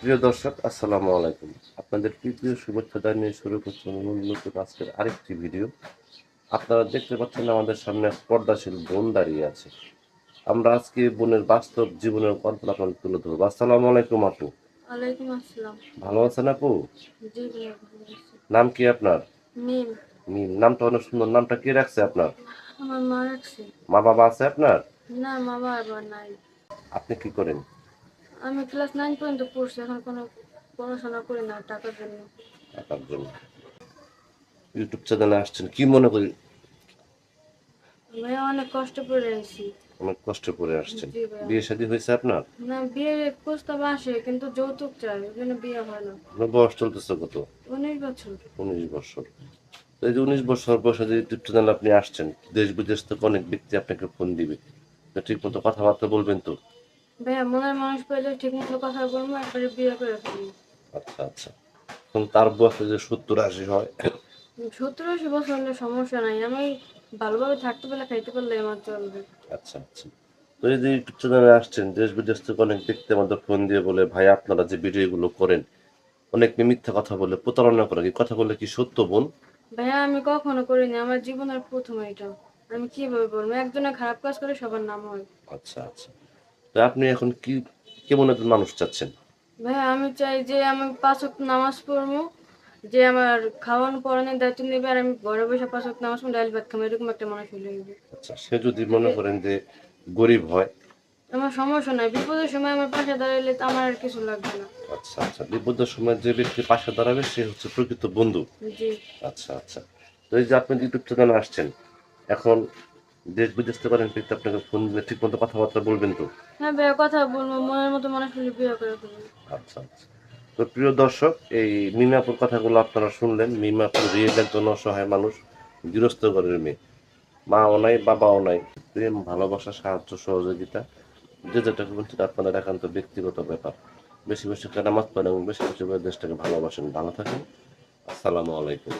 প্রিয় দর্শক আসসালামু আলাইকুম। আপনাদের প্রিয় শুভেচ্ছা জানিয়ে শুরু করছি নতুন আজকের আরেকটি ভিডিও। আপনারা দেখতে পাচ্ছেন আমাদের সামনে এক পর্দাশীল বোন দাঁড়িয়ে আছে। আমরা আজকে বোনের বাস্তব জীবনের গল্প আপনাদের তুলে ধরবো। আসসালামু আলাইকুম আপু। ভালো আছেন আপু? নাম কি আপনার? মিম। মিম নামটা অনেক সুন্দর। নামটা কে রাখছে আপনার? মা বাবা আছে আপনার? না মা বাবা নাই। আপনি কি করেন? আমি ক্লাস নাইন পর্যন্ত পড়ছি এখন কোনো পড়াশোনা করি না টাকার জন্য। টাকার জন্য। ইউটিউব চ্যানেলে আসছেন কি মনে করি ভাইয়া অনেক কষ্ট করে আছি। অনেক কষ্ট করে আসছেন। বিয়ে শাদী হয়েছে আপনার? না বিয়ের প্রস্তাব আসে কিন্তু যৌতুক চাই ওই বিয়ে হয় না। আপনার বয়স চলতেছে কত? উনিশ বছর। উনিশ বছর। এই যে উনিশ বছর বয়সে যে ইউটিউব চ্যানেল আপনি আসছেন দেশ বিদেশ থেকে অনেক ব্যক্তি আপনাকে ফোন দিবে। ঠিক মতো কথাবার্তা বলবেন তো? ভাইয়া মনের মানুষ পেলে ঠিক মতো কথা বলব একবারে বিয়ে করে ফেলি। আচ্ছা আচ্ছা। এখন তার বয়সে যে সত্তর আশি হয়। সত্তর আশি বছর হলে সমস্যা নাই। আমি ভালোভাবে থাকতে পারলে খাইতে পারলে আমার চলবে। আচ্ছা আচ্ছা। তো এই যে চ্যানেলে আসছেন দেশ বিদেশ থেকে অনেক ব্যক্তি আমাদের ফোন দিয়ে বলে ভাই আপনারা যে ভিডিওগুলো করেন অনেক মিথ্যা কথা বলে প্রতারণা করে কথা বলে কি সত্য বোন? ভাইয়া আমি কখনো করিনি। আমার জীবনের প্রথম এটা। আমি কীভাবে বলব? একজনে খারাপ কাজ করে সবার নাম হয়। আচ্ছা আচ্ছা। তো আপনি এখন কি কেমন একজন মানুষ চাচ্ছেন? ভাইয়া আমি চাই যে আমি পাঁচ ওয়াক্ত নামাজ পড়ব যে আমার খাওয়ানো পড়ানোর দায়িত্ব নেবে আর আমি ঘরে বসে পাঁচ ওয়াক্ত নামাজ পড়ব ডাইল ভাত খাব এরকম একটা মানুষ হলে হইবে। আচ্ছা সে যদি মনে করেন যে গরিব হয়? আমার সমস্যা নাই বিপদের সময় আমার পাশে দাঁড়াইলে তো আমার আর কিছু লাগবে না। আচ্ছা আচ্ছা বিপদের সময় যে ব্যক্তি পাশে দাঁড়াবে সে হচ্ছে প্রকৃত বন্ধু। জি। আচ্ছা আচ্ছা তো এই যে আপনি ইউটিউব চ্যানেলে আসছেন এখন দেশ বিদেশ থেকে অনেক ব্যক্তি আপনাকে ফোন দিলে ঠিক মতো কথাবার্তা বলবেন তো? হ্যাঁ ভাইয়া কথা বলব মনের মতো মানুষ হলে বিয়ে করে ফেলব। আচ্ছা আচ্ছা। তো প্রিয় দর্শক এই মিমাপুর কথাগুলো আপনারা শুনলেন। মিমাপুর রিয়েল একজন অসহায় মানুষ গৃহস্থ ঘরের মেয়ে। মাও নাই বাবাও নাই। প্রেম ভালোবাসা সাহায্য সহযোগিতা যে যেটা সেটা আপনাদের একান্ত ব্যক্তিগত ব্যাপার। বেশি বেশি করে নামাজ পড়েন এবং বেশি বেশি করে দেশটাকে ভালোবাসেন। ভালো থাকেন। আসসালামু আলাইকুম।